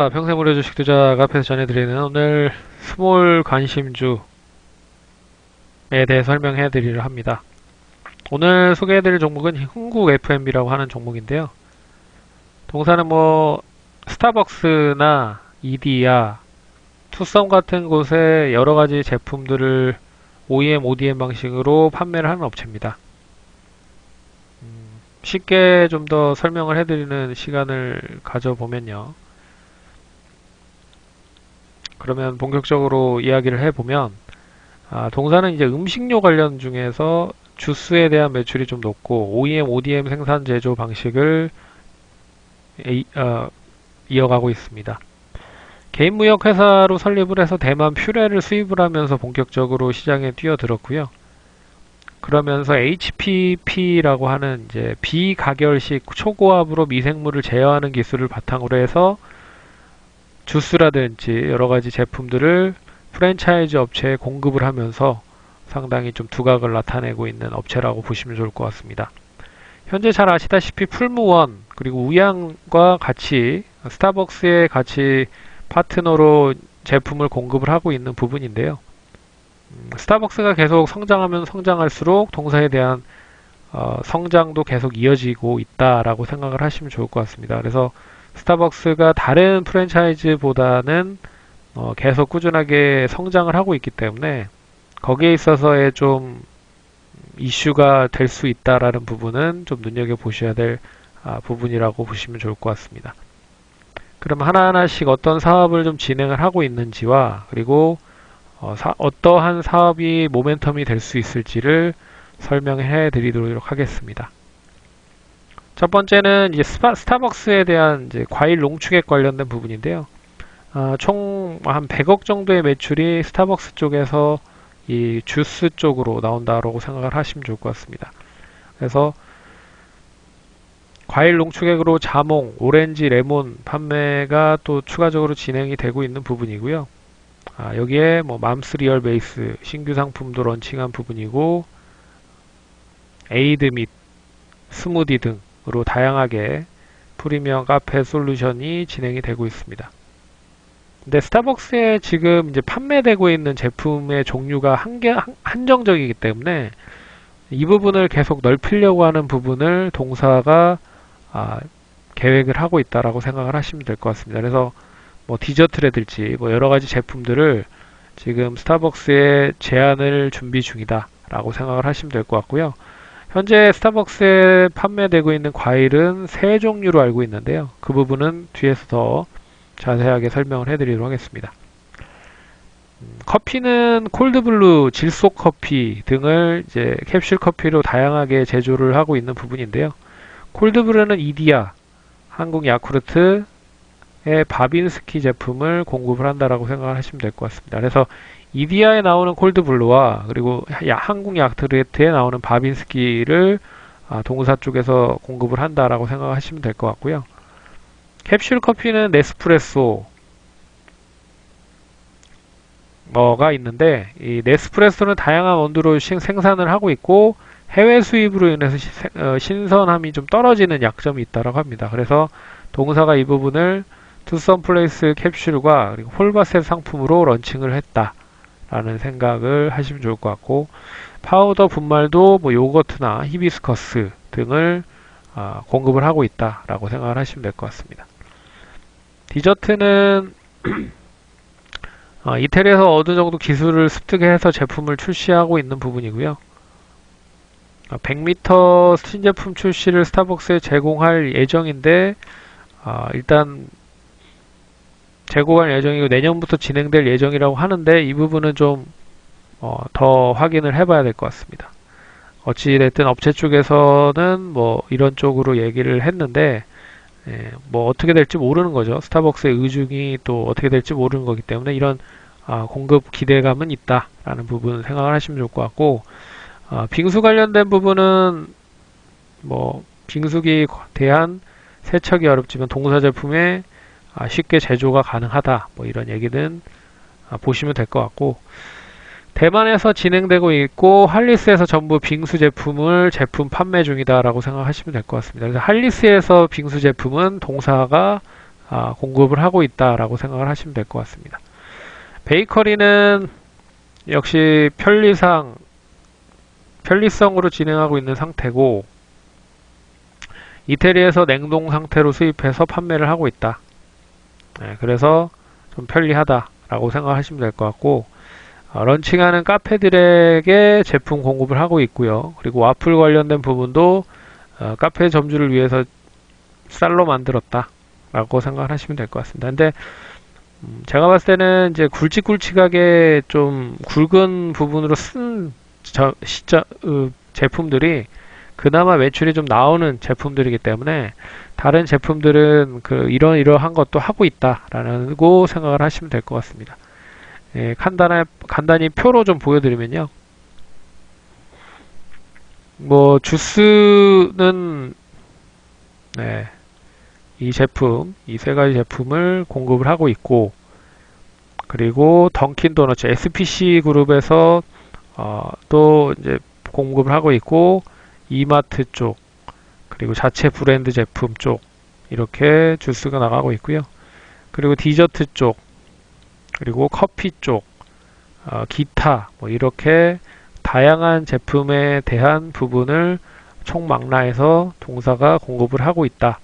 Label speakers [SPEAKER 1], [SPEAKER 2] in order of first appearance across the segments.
[SPEAKER 1] 아, 평생 무료 주식 투자가 앞에서 전해드리는 오늘 스몰 관심주에 대해 설명해 드리려 합니다. 오늘 소개해 드릴 종목은 흥국 FMB라고 하는 종목인데요. 동사는 뭐 스타벅스나 이디야, 투썸 같은 곳에 여러 가지 제품들을 OEM, ODM 방식으로 판매를 하는 업체입니다. 음, 쉽게 좀 더 설명을 해드리는 시간을 가져보면요. 그러면 본격적으로 이야기를 해보면, 아, 동사는 이제 음식료 관련 중에서 주스에 대한 매출이 좀 높고, OEM, ODM 생산 제조 방식을 이- 어, 이어가고 있습니다. 개인 무역 회사로 설립을 해서 대만 퓨레를 수입을 하면서 본격적으로 시장에 뛰어들었고요. 그러면서 HPP라고 하는 이제 비가결식 초고압으로 미생물을 제어하는 기술을 바탕으로 해서 주스라든지 여러 가지 제품들을 프랜차이즈 업체에 공급을 하면서 상당히 좀 두각을 나타내고 있는 업체라고 보시면 좋을 것 같습니다. 현재 잘 아시다시피 풀무원 그리고 우양과 같이 스타벅스에 같이 파트너로 제품을 공급을 하고 있는 부분인데요. 음, 스타벅스가 계속 성장하면 성장할수록 동사에 대한 어, 성장도 계속 이어지고 있다라고 생각을 하시면 좋을 것 같습니다. 그래서 스타벅스가 다른 프랜차이즈보다는 어, 계속 꾸준하게 성장을 하고 있기 때문에 거기에 있어서의 좀 이슈가 될 수 있다라는 부분은 좀 눈여겨 보셔야 될 아, 부분이라고 보시면 좋을 것 같습니다. 그럼 하나하나씩 어떤 사업을 좀 진행을 하고 있는지와 그리고 어, 떠한 사업이 모멘텀이 될 수 있을지를 설명해 드리도록 하겠습니다. 첫 번째는 이제 스파, 스타벅스에 대한 이제 과일 농축액 관련된 부분인데요. 아, 총한 100억 정도의 매출이 스타벅스 쪽에서 이 주스 쪽으로 나온다라고 생각을 하시면 좋을 것 같습니다. 그래서 과일 농축액으로 자몽, 오렌지, 레몬 판매가 또 추가적으로 진행이 되고 있는 부분이고요. 아, 여기에 뭐 맘스 리얼 베이스 신규 상품도 런칭한 부분이고 에이드 및 스무디 등 으로 다양하게 프리미엄 카페 솔루션이 진행이 되고 있습니다. 근데 스타벅스에 지금 이제 판매되고 있는 제품의 종류가 한개 한- 한정적이기 때문에 이 부분을 계속 넓히려고 하는 부분을 동사가 아, 계획을 하고 있다라고 생각을 하시면 될 것 같습니다. 그래서 뭐 디저트라든지 뭐 여러 가지 제품들을 지금 스타벅스에 제안을 준비 중이다라고 생각을 하시면 될 것 같고요. 현재 스타벅스에 판매되고 있는 과일은 세 종류로 알고 있는데요. 그 부분은 뒤에서 더 자세하게 설명을 해드리도록 하겠습니다. 음, 커피는 콜드블루, 질속 커피 등을 이제 캡슐 커피로 다양하게 제조를 하고 있는 부분인데요. 콜드브루는 이디야, 한국 야쿠르트의 바빈스키 제품을 공급을 한다라고 생각하시면 될 것 같습니다. 그래서 이디야에 나오는 콜드블루와 그리고 야- 한국 야쿠르트에 나오는 바빈스키를 아, 동사 쪽에서 공급을 한다라고 생각하시면 될 것 같고요. 캡슐 커피는 네스프레소 뭐가 있는데 이 네스프레소는 다양한 원두로 신- 생산을 하고 있고 해외 수입으로 인해서 어, 신선함이 좀 떨어지는 약점이 있다고 합니다. 그래서 동사가 이 부분을 투썸 플레이스 캡슐과 홀바셋 상품으로 런칭을 했다 라는 생각을 하시면 좋을 것 같고 파우더 분말도 뭐 요거트나 히비스커스 등을 아, 공급을 하고 있다 라고 생각을 하시면 될 것 같습니다. 디저트는 어, 이태리에서 어느 정도 기술을 습득해서 제품을 출시하고 있는 부분이고요. 100m 신제품 출시를 스타벅스에 제공할 예정인데 아, 일단 제공할 예정이고 내년부터 진행될 예정이라고 하는데 이 부분은 좀 어, 더 확인을 해봐야 될 것 같습니다. 어찌됐든 업체 쪽에서는 뭐 이런 쪽으로 얘기를 했는데 예, 뭐 어떻게 될지 모르는 거죠. 스타벅스의 의중이 또 어떻게 될지 모르는 거기 때문에 이런 아, 공급 기대감은 있다라는 부분 생각을 하시면 좋을 것 같고 아, 빙수 관련된 부분은 뭐 빙수기 대한 세척이 어렵지만 동사 제품에 아, 쉽게 제조가 가능하다 뭐 이런 얘기는 아, 보시면 될 것 같고 대만에서 진행되고 있고 할리스에서 전부 빙수 제품을 제품 판매 중이다라고 생각하시면 될 것 같습니다. 그래서 할리스에서 빙수 제품은 동사가 아, 공급을 하고 있다라고 생각을 하시면 될 것 같습니다. 베이커리는 역시 편리상 편리성으로 진행하고 있는 상태고 이태리에서 냉동 상태로 수입해서 판매를 하고 있다. 네, 그래서 좀 편리하다라고 생각하시면 될 것 같고 어, 런칭하는 카페들에게 제품 공급을 하고 있고요. 그리고 와플 관련된 부분도 어, 카페 점주를 위해서 쌀로 만들었다라고 생각을 하시면 될 것 같습니다. 근데 음, 제가 봤을 때는 이제 굵직굵직하게 좀 굵은 부분으로 쓴 저, 시자, 으, 제품들이 그나마 매출이 좀 나오는 제품들이기 때문에 다른 제품들은 그 이런 이러한 것도 하고 있다라고 생각을 하시면 될 것 같습니다. 예, 간단히, 간단히 표로 좀 보여드리면요. 뭐 주스는 네, 이 제품, 이 세 가지 제품을 공급을 하고 있고 그리고 던킨 도너츠 SPC 그룹에서 어, 또 이제 공급을 하고 있고 이마트 쪽 그리고 자체 브랜드 제품 쪽 이렇게 주스가 나가고 있고요. 그리고 디저트 쪽 그리고 커피 쪽 어, 기타 뭐 이렇게 다양한 제품에 대한 부분을 총망라해서 동사가 공급을 하고 있다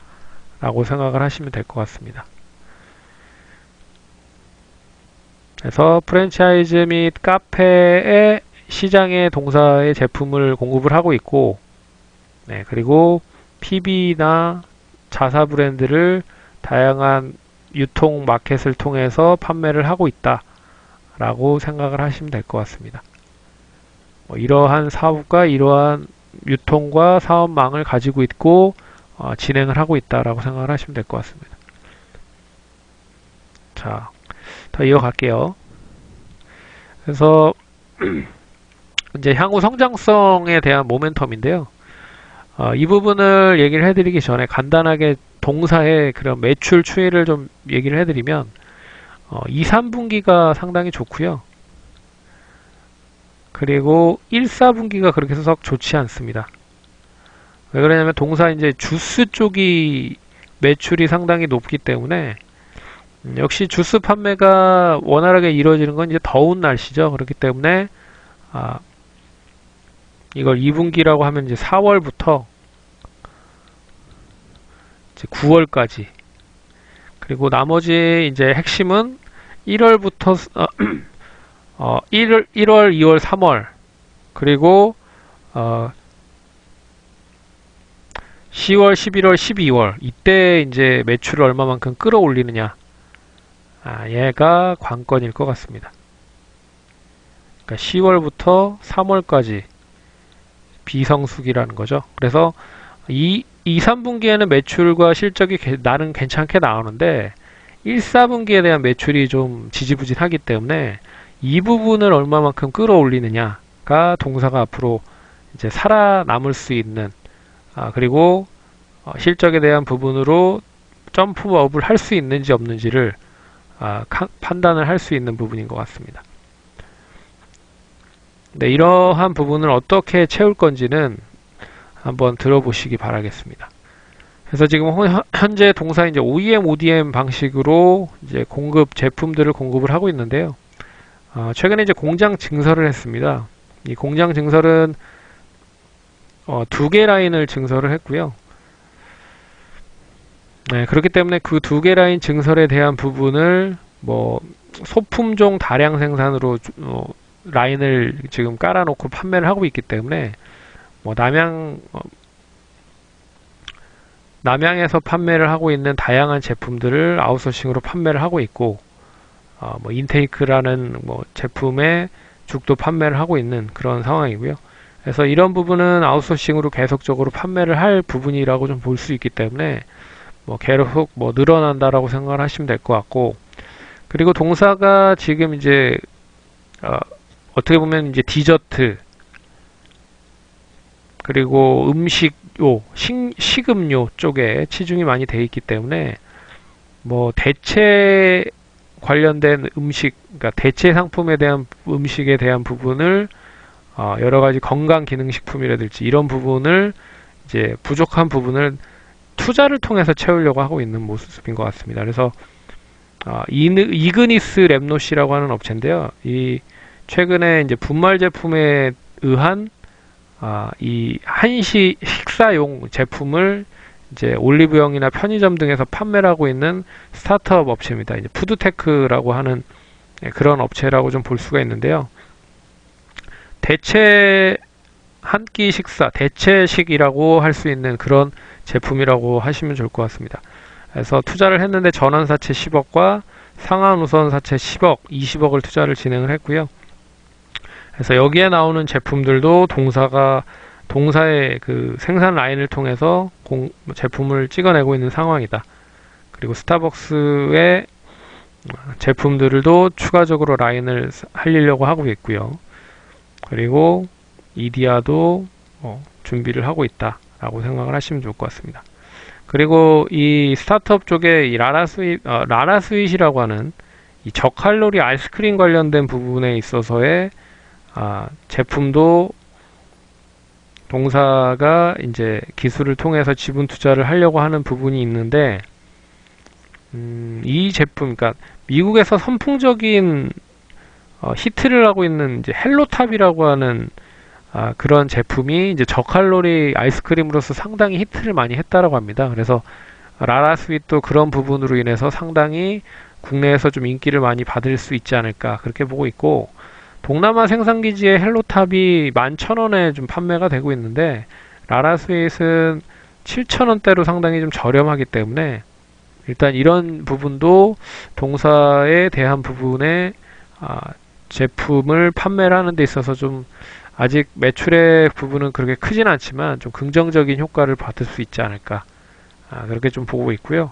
[SPEAKER 1] 라고 생각을 하시면 될 것 같습니다. 그래서 프랜차이즈 및 카페의 시장에 동사의 제품을 공급을 하고 있고 네, 그리고 PB나 자사 브랜드를 다양한 유통 마켓을 통해서 판매를 하고 있다 라고 생각을 하시면 될 것 같습니다. 뭐 이러한 사업과 이러한 유통과 사업망을 가지고 있고 어, 진행을 하고 있다라고 생각을 하시면 될 것 같습니다. 자, 더 이어갈게요. 그래서 이제 향후 성장성에 대한 모멘텀인데요. 어, 이 부분을 얘기를 해드리기 전에 간단하게 동사의 그런 매출 추이를 좀 얘기를 해드리면 어, 2, 3분기가 상당히 좋고요. 그리고 1, 4분기가 그렇게 썩 좋지 않습니다. 왜 그러냐면 동사 이제 주스 쪽이 매출이 상당히 높기 때문에 음, 역시 주스 판매가 원활하게 이루어지는 건 이제 더운 날씨죠. 그렇기 때문에 아, 이걸 2분기라고 하면 이제 4월부터 이제 9월까지. 그리고 나머지 이제 핵심은 1월부터 어, 어 1월, 1월, 2월, 3월. 그리고 어 10월, 11월, 12월. 이때 이제 매출을 얼마만큼 끌어올리느냐. 아, 얘가 관건일 것 같습니다. 그러니까 10월부터 3월까지 비성수기라는 거죠. 그래서 이 2, 3분기에는 매출과 실적이 나는 괜찮게 나오는데 1, 4분기에 대한 매출이 좀 지지부진하기 때문에 이 부분을 얼마만큼 끌어올리느냐가 동사가 앞으로 이제 살아남을 수 있는 아, 그리고 어, 실적에 대한 부분으로 점프업을 할 수 있는지 없는지를 아, 카, 판단을 할 수 있는 부분인 것 같습니다. 네, 이러한 부분을 어떻게 채울 건지는 한번 들어보시기 바라겠습니다. 그래서 지금 현재 동사 이제 OEM, ODM 방식으로 이제 공급 제품들을 공급을 하고 있는데요. 어, 최근에 이제 공장 증설을 했습니다. 이 공장 증설은 어, 두 개 라인을 증설을 했고요. 네, 그렇기 때문에 그 두 개 라인 증설에 대한 부분을 뭐 소품종 다량 생산으로 어, 라인을 지금 깔아놓고 판매를 하고 있기 때문에 뭐 남양 어, 남양에서 판매를 하고 있는 다양한 제품들을 아웃소싱으로 판매를 하고 있고 어, 뭐 인테이크라는 뭐 제품의 죽도 판매를 하고 있는 그런 상황이고요. 그래서 이런 부분은 아웃소싱으로 계속적으로 판매를 할 부분이라고 좀 볼 수 있기 때문에 뭐 계속 뭐 늘어난다라고 생각을 하시면 될 것 같고 그리고 동사가 지금 이제 어, 어떻게 보면 이제 디저트 그리고 음식요, 식, 식음료 쪽에 치중이 많이 돼 있기 때문에 뭐 대체 관련된 음식, 그러니까 대체 상품에 대한 음식에 대한 부분을 어, 여러 가지 건강 기능 식품이라든지 이런 부분을 이제 부족한 부분을 투자를 통해서 채우려고 하고 있는 모습인 것 같습니다. 그래서 아, 이느- 이그니스 랩노시라고 하는 업체인데요. 이 최근에 이제 분말 제품에 의한 아, 이 한시 식사용 제품을 이제 올리브영이나 편의점 등에서 판매를 하고 있는 스타트업 업체입니다. 이제 푸드테크라고 하는 예, 그런 업체라고 좀 볼 수가 있는데요. 대체 한 끼 식사, 대체식이라고 할 수 있는 그런 제품이라고 하시면 좋을 것 같습니다. 그래서 투자를 했는데 전환사채 10억과 상한우선 사채 10억, 20억을 투자를 진행을 했고요. 그래서 여기에 나오는 제품들도 동사가 동사의 그 생산 라인을 통해서 공- 제품을 찍어내고 있는 상황이다. 그리고 스타벅스의 제품들도 추가적으로 라인을 살리려고 하고 있고요. 그리고 이디아도 어, 준비를 하고 있다라고 생각을 하시면 좋을 것 같습니다. 그리고 이 스타트업 쪽에 이 라라 스윗, 어, 라라 스윗이라고 하는 이 저칼로리 아이스크림 관련된 부분에 있어서의 아, 제품도 동사가 이제 기술을 통해서 지분 투자를 하려고 하는 부분이 있는데 음, 이 제품, 그러니까 미국에서 선풍적인 어, 히트를 하고 있는 이제 헬로탑이라고 하는 아, 그런 제품이 이제 저칼로리 아이스크림으로서 상당히 히트를 많이 했다라고 합니다. 그래서 라라 스윗도 그런 부분으로 인해서 상당히 국내에서 좀 인기를 많이 받을 수 있지 않을까 그렇게 보고 있고 동남아 생산기지의 헬로탑이 11,000원에 좀 판매가 되고 있는데 라라 스윗은 7,000원대로 상당히 좀 저렴하기 때문에 일단 이런 부분도 동사에 대한 부분에 아, 제품을 판매를 하는 데 있어서 좀 아직 매출의 부분은 그렇게 크진 않지만 좀 긍정적인 효과를 받을 수 있지 않을까 아, 그렇게 좀 보고 있고요.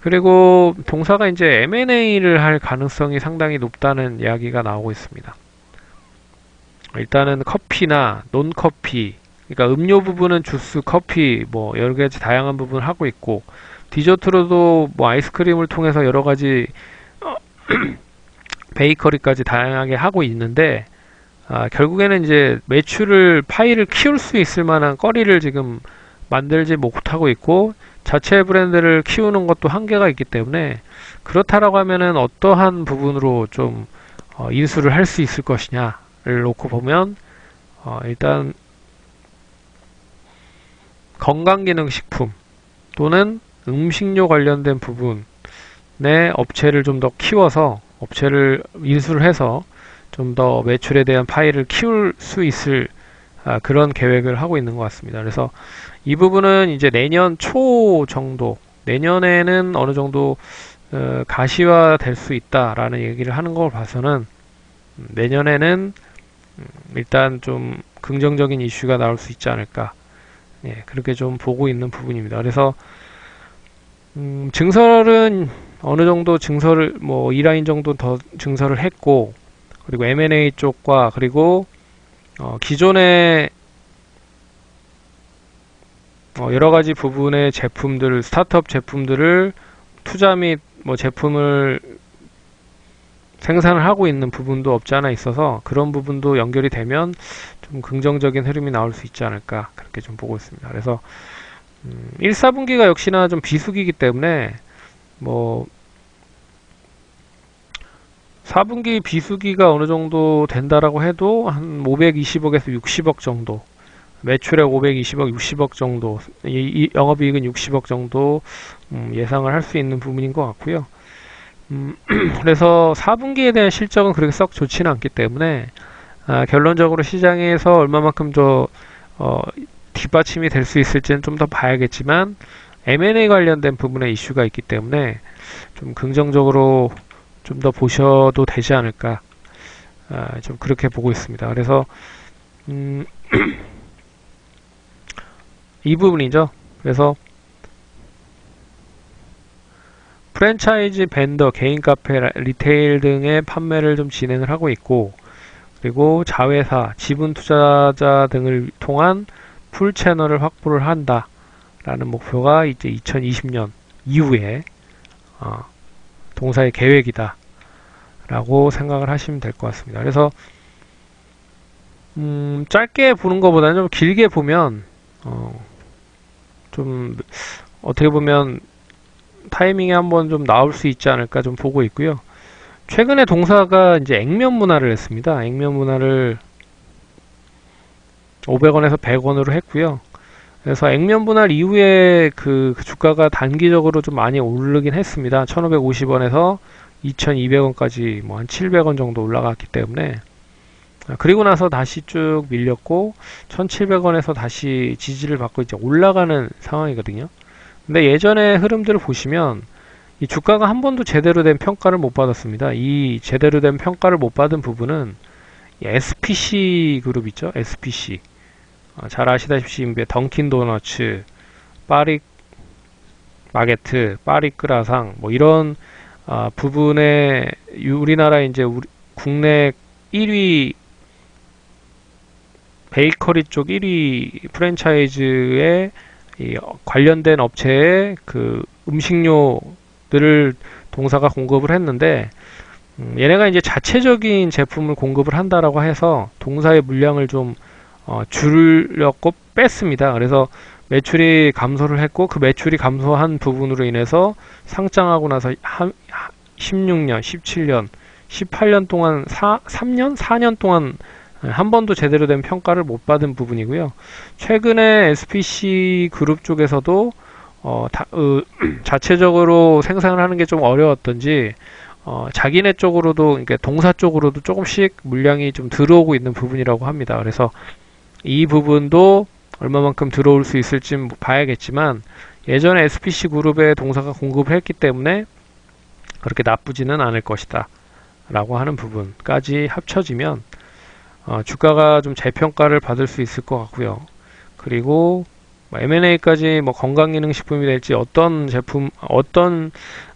[SPEAKER 1] 그리고 동사가 이제 M&A를 할 가능성이 상당히 높다는 이야기가 나오고 있습니다. 일단은 커피나 논커피, 그러니까 음료 부분은 주스, 커피, 뭐 여러 가지 다양한 부분을 하고 있고 디저트로도 뭐 아이스크림을 통해서 여러 가지 어, 베이커리까지 다양하게 하고 있는데 아, 결국에는 이제 매출을 파이를 키울 수 있을 만한 거리를 지금 만들지 못하고 있고 자체 브랜드를 키우는 것도 한계가 있기 때문에 그렇다라고 하면은 어떠한 부분으로 좀 어, 인수를 할 수 있을 것이냐를 놓고 보면 어, 일단 건강기능식품 또는 음식료 관련된 부분의 업체를 좀 더 키워서 업체를 인수를 해서 좀 더 매출에 대한 파이를 키울 수 있을 아, 그런 계획을 하고 있는 것 같습니다. 그래서 이 부분은 이제 내년 초 정도, 내년에는 어느 정도 어, 가시화 될 수 있다라는 얘기를 하는 걸 봐서는 음, 내년에는 음, 일단 좀 긍정적인 이슈가 나올 수 있지 않을까. 예, 그렇게 좀 보고 있는 부분입니다. 그래서 음, 증설은 어느 정도 증설을 뭐 2라인 정도 더 증설을 했고 그리고 M&A 쪽과 그리고 어, 기존의 어, 여러 가지 부분의 제품들, 스타트업 제품들을 투자 및 뭐 제품을 생산을 하고 있는 부분도 없지 않아 있어서 그런 부분도 연결이 되면 좀 긍정적인 흐름이 나올 수 있지 않을까 그렇게 좀 보고 있습니다. 그래서 음, 1, 4분기가 역시나 좀 비수기이기 때문에 뭐 4분기 비수기가 어느 정도 된다라고 해도 한 520억에서 60억 정도 매출액 520억, 60억 정도 이, 이 영업이익은 60억 정도 음, 예상을 할 수 있는 부분인 것 같고요. 음, 그래서 4분기에 대한 실적은 그렇게 썩 좋지는 않기 때문에 아, 결론적으로 시장에서 얼마만큼 더 어, 뒷받침이 될 수 있을지는 좀 더 봐야겠지만 M&A 관련된 부분에 이슈가 있기 때문에 좀 긍정적으로 좀 더 보셔도 되지 않을까 아, 좀 그렇게 보고 있습니다. 그래서 음, 이 부분이죠. 그래서 프랜차이즈 벤더, 개인 카페, 라- 리테일 등의 판매를 좀 진행을 하고 있고 그리고 자회사, 지분 투자자 등을 통한 풀 채널을 확보를 한다 라는 목표가 이제 2020년 이후에 어, 동사의 계획이다 라고 생각을 하시면 될 것 같습니다. 그래서 음, 짧게 보는 것보다는 좀 길게 보면 어, 좀 어떻게 보면 타이밍에 한번 좀 나올 수 있지 않을까 좀 보고 있고요. 최근에 동사가 이제 액면 문화를 했습니다. 액면 문화를 500원에서 100원으로 했고요. 그래서 액면 분할 이후에 그 주가가 단기적으로 좀 많이 오르긴 했습니다. 1550원에서 2200원까지 뭐 한 700원 정도 올라갔기 때문에 아, 그리고 나서 다시 쭉 밀렸고 1700원에서 다시 지지를 받고 이제 올라가는 상황이거든요. 근데 예전의 흐름들을 보시면 이 주가가 한 번도 제대로 된 평가를 못 받았습니다. 이 제대로 된 평가를 못 받은 부분은 이 SPC 그룹 있죠? SPC. 어, 잘 아시다시피 던킨 도너츠, 파리 마게트, 파리크라상 뭐 이런 아, 부분에 이- 우리나라 이제 우리 국내 1위 베이커리 쪽 1위 프랜차이즈에 이 어, 관련된 업체에 그 음식료들을 동사가 공급을 했는데 음, 얘네가 이제 자체적인 제품을 공급을 한다라고 해서 동사의 물량을 좀 어, 줄였고 뺐습니다. 그래서 매출이 감소를 했고 그 매출이 감소한 부분으로 인해서 상장하고 나서 한, 16년, 17년, 18년 동안 4, 3년, 4년 동안 한 번도 제대로 된 평가를 못 받은 부분이고요. 최근에 SPC 그룹 쪽에서도 어, 다, 어, 자체적으로 생산을 하는 게 좀 어려웠던지 어, 자기네 쪽으로도 그러니까 동사 쪽으로도 조금씩 물량이 좀 들어오고 있는 부분이라고 합니다. 그래서 이 부분도 얼마만큼 들어올 수 있을지 봐야겠지만 예전에 SPC 그룹의 동사가 공급을 했기 때문에 그렇게 나쁘지는 않을 것이다. 라고 하는 부분까지 합쳐지면 어, 주가가 좀 재평가를 받을 수 있을 것 같고요. 그리고 뭐 M&A까지 뭐 건강기능식품이 될지 어떤 제품, 어떤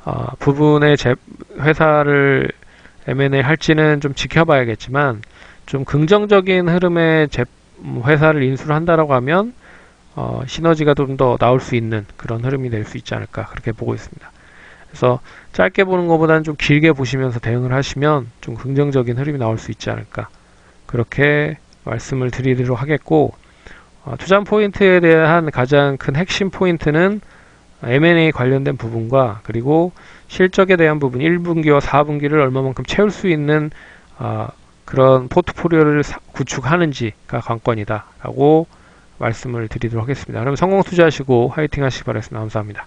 [SPEAKER 1] 어, 부분의 제, 회사를 M&A 할지는 좀 지켜봐야겠지만 좀 긍정적인 흐름의 제, 음, 회사를 인수를 한다라고 하면 어, 시너지가 좀 더 나올 수 있는 그런 흐름이 될 수 있지 않을까 그렇게 보고 있습니다. 그래서 짧게 보는 것보다는 좀 길게 보시면서 대응을 하시면 좀 긍정적인 흐름이 나올 수 있지 않을까 그렇게 말씀을 드리도록 하겠고 어, 투자 포인트에 대한 가장 큰 핵심 포인트는 M&A 관련된 부분과 그리고 실적에 대한 부분 1분기와 4분기를 얼마만큼 채울 수 있는 어, 그런 포트폴리오를 사- 구축하는지가 관건이다 라고 말씀을 드리도록 하겠습니다. 그럼 성공 투자하시고 화이팅 하시기 바라겠습니다. 감사합니다.